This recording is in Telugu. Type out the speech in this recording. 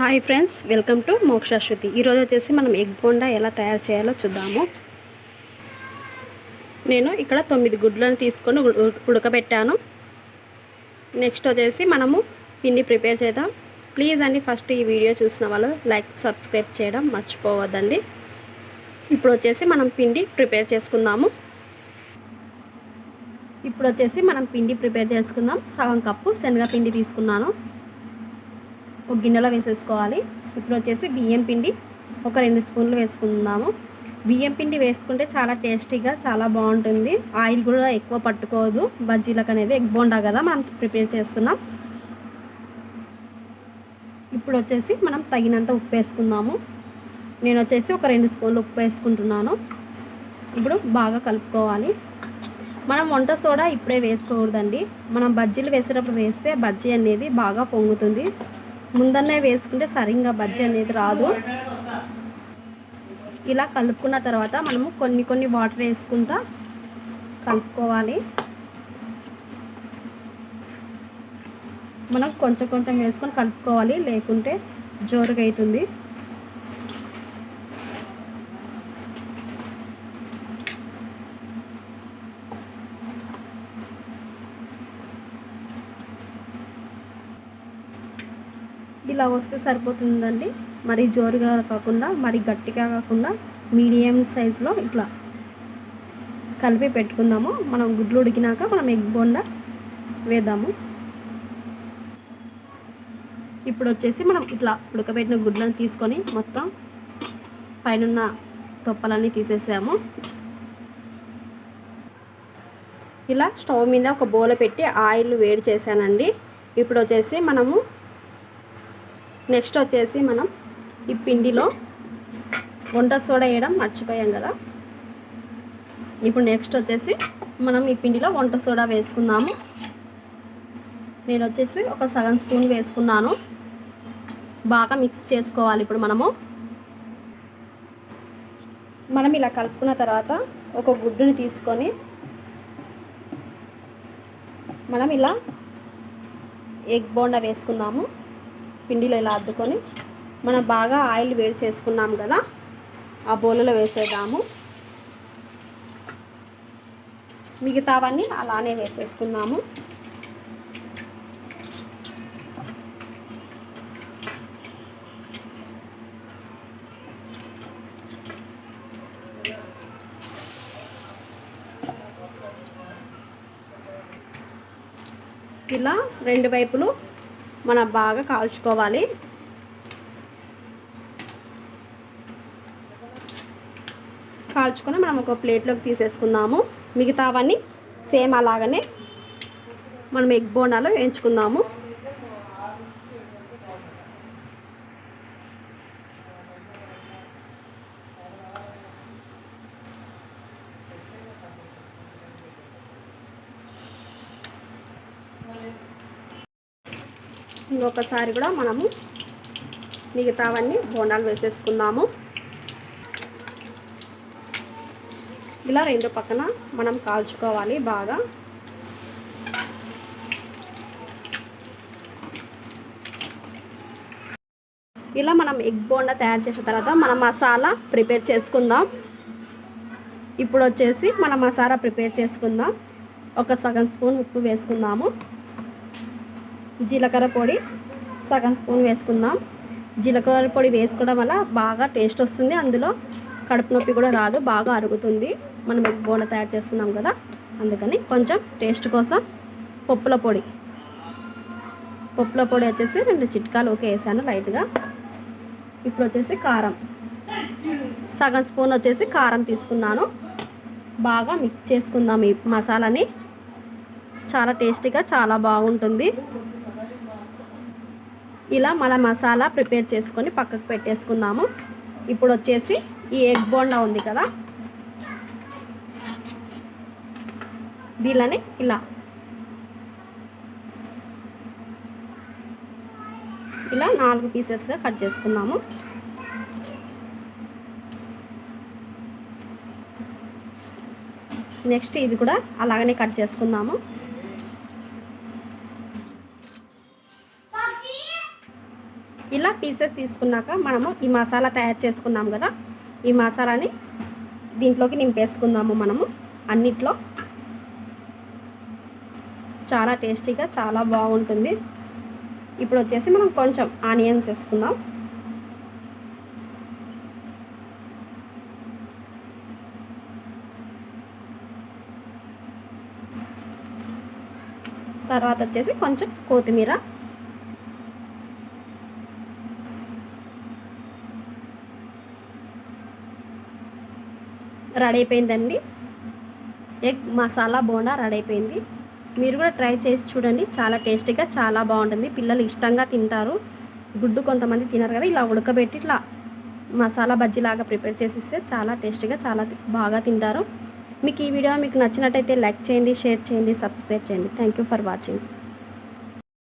Hi friends welcome to Mokshashruti ఈరోజు వచ్చేసి మనం ఎగ్ బోండా ఎలా తయారు చేయాలో చూద్దాము. నేను ఇక్కడ తొమ్మిది గుడ్లను తీసుకొని ఉడకబెట్టాను. నెక్స్ట్ వచ్చేసి మనము పిండి ప్రిపేర్ చేద్దాం. ప్లీజ్ అండి ఫస్ట్ ఈ వీడియో చూసిన వాళ్ళు లైక్ సబ్స్క్రైబ్ చేయడం మర్చిపోవద్దండి. ఇప్పుడు వచ్చేసి మనం పిండి ప్రిపేర్ చేసుకుందాము. ఇప్పుడు వచ్చేసి మనం పిండి ప్రిపేర్ చేసుకుందాం. సగం కప్పు శనగపిండి తీసుకున్నాను. ఒక గిన్నెలో వేసేసుకోవాలి. ఇప్పుడు వచ్చేసి బియ్యం పిండి ఒక రెండు స్పూన్లు వేసుకుందాము. బియ్యం పిండి వేసుకుంటే చాలా టేస్టీగా చాలా బాగుంటుంది. ఆయిల్ కూడా ఎక్కువ పట్టుకోదు బజ్జీలకు అనేది ఎగ్ బోండా కదా మనం ప్రిపేర్ చేస్తున్నాం. ఇప్పుడు వచ్చేసి మనం తగినంత ఉప్పు వేసుకుందాము. నేను వచ్చేసి ఒక రెండు స్పూన్లు ఉప్పు వేసుకుంటున్నాను. ఇప్పుడు బాగా కలుపుకోవాలి. మనం వంట సోడా ఇప్పుడే వేసుకోకూడదండి. మనం బజ్జీలు వేసేటప్పుడు వేస్తే బజ్జీ అనేది బాగా పొంగుతుంది. ముందన్నే వేసుకుంటే సరిగ్గా బజ్జీ అనేది రాదు. ఇలా కలుపుకున్న తర్వాత మనము కొన్ని కొన్ని వాటర్ వేసుకుంటా కలుపుకోవాలి. మనం కొంచెం కొంచెం వేసుకొని కలుపుకోవాలి లేకుంటే జోరుగా అవుతుంది ఇలా వస్తే సరిపోతుందండి. మరి జోరుగా కాకుండా మరి గట్టిగా కాకుండా మీడియం సైజులో ఇట్లా కలిపి పెట్టుకుందాము. మనం గుడ్లు ఉడికినాక మనం ఎగ్ బోండా వేద్దాము. ఇప్పుడు వచ్చేసి మనం ఇట్లా ఉడకబెట్టిన గుడ్లను తీసుకొని మొత్తం పైన తొప్పలన్నీ తీసేసాము. ఇలా స్టవ్ మీద ఒక బోల పెట్టి ఆయిల్ వేడి చేశానండి. ఇప్పుడు వచ్చేసి మనము నెక్స్ట్ వచ్చేసి మనం ఈ పిండిలో వంట సోడా వేయడం మర్చిపోయాం కదా. ఇప్పుడు నెక్స్ట్ వచ్చేసి మనం ఈ పిండిలో వంట సోడా వేసుకుందాము. నేను వచ్చేసి ఒక సగం స్పూన్ వేసుకున్నాను. బాగా మిక్స్ చేసుకోవాలి ఇప్పుడు మనము. మనం ఇలా కలుపుకున్న తర్వాత ఒక గుడ్డుని తీసుకొని మనం ఇలా ఎగ్ బోండా వేసుకుందాము. పిండిలో ఇలా అద్దుకొని మనం బాగా ఆయిల్ వేడి చేసుకున్నాం కదా ఆ బౌలలో వేసేద్దాము. మిగతావన్నీ అలానే వేసేసుకుందాము. ఇలా రెండు వైపులు మనం బాగా కాల్చుకోవాలి. కాల్చుకొని మనం ఒక ప్లేట్లోకి తీసేసుకుందాము. మిగతావన్నీ సేమ్ అలాగనే మనం ఎగ్ బోనాలో వేయించుకుందాము. ఇంకొకసారి కూడా మనము మిగతావన్నీ బోండాలు వేసేసుకుందాము. ఇలా రెండు పక్కన మనం కాల్చుకోవాలి బాగా. ఇలా మనం ఎగ్ బోండా తయారు చేసిన తర్వాత మనం మసాలా ప్రిపేర్ చేసుకుందాం. ఇప్పుడు వచ్చేసి మనం మసాలా ప్రిపేర్ చేసుకుందాం. ఒక సగం స్పూన్ ఉప్పు వేసుకుందాము. జీలకర్ర పొడి సగం స్పూన్ వేసుకుందాం. జీలకర్ర పొడి వేసుకోవడం వల్ల బాగా టేస్ట్ వస్తుంది. అందులో కడుపు నొప్పి కూడా రాదు బాగా అరుగుతుంది. మనం ఎగ్ బోండా తయారు చేస్తున్నాం కదా అందుకని కొంచెం టేస్ట్ కోసం పప్పుల పొడి. పప్పుల పొడి వచ్చేసి రెండు చిట్కాలు ఓకే వేసాను లైట్గా. ఇప్పుడు వచ్చేసి కారం. సగం స్పూన్ వచ్చేసి కారం తీసుకున్నాను. బాగా మిక్స్ చేసుకుందాం ఈ మసాలాని. చాలా టేస్టీగా చాలా బాగుంటుంది. ఇలా మన మసాలా ప్రిపేర్ చేసుకొని పక్కకు పెట్టేసుకుందాము. ఇప్పుడు వచ్చేసి ఈ ఎగ్ బోండా ఉంది కదా. దీనిని ఇలా ఇలా నాలుగు పీసెస్గా కట్ చేసుకుందాము. నెక్స్ట్ ఇది కూడా అలాగనే కట్ చేసుకుందాము. పీసెస్ తీసుకున్నాక మనము ఈ మసాలా తయారు చేసుకున్నాం కదా ఈ మసాలాని దీంట్లోకి నింపేసుకుందాము మనము. అన్నిట్లో చాలా టేస్టీగా చాలా బాగుంటుంది. ఇప్పుడు వచ్చేసి మనం కొంచెం ఆనియన్స్ వేసుకుందాం. తర్వాత వచ్చేసి కొంచెం కొత్తిమీర. రెడీ అయిపోయిందండి ఎగ్ మసాలా బోండా రెడీ అయిపోయింది మీరు కూడా ట్రై చేసి చూడండి. చాలా టేస్టీగా చాలా బాగుంటుంది. పిల్లలు ఇష్టంగా తింటారు. గుడ్డు కొంతమంది తినరు కదా ఇలా ఉడకబెట్టి ఇట్లా మసాలా బజ్జీలాగా ప్రిపేర్ చేసిస్తే చాలా టేస్టీగా చాలా బాగా తింటారు. మీకు ఈ వీడియో మీకు నచ్చినట్టయితే లైక్ చేయండి షేర్ చేయండి సబ్స్క్రైబ్ చేయండి. Thank you for watching.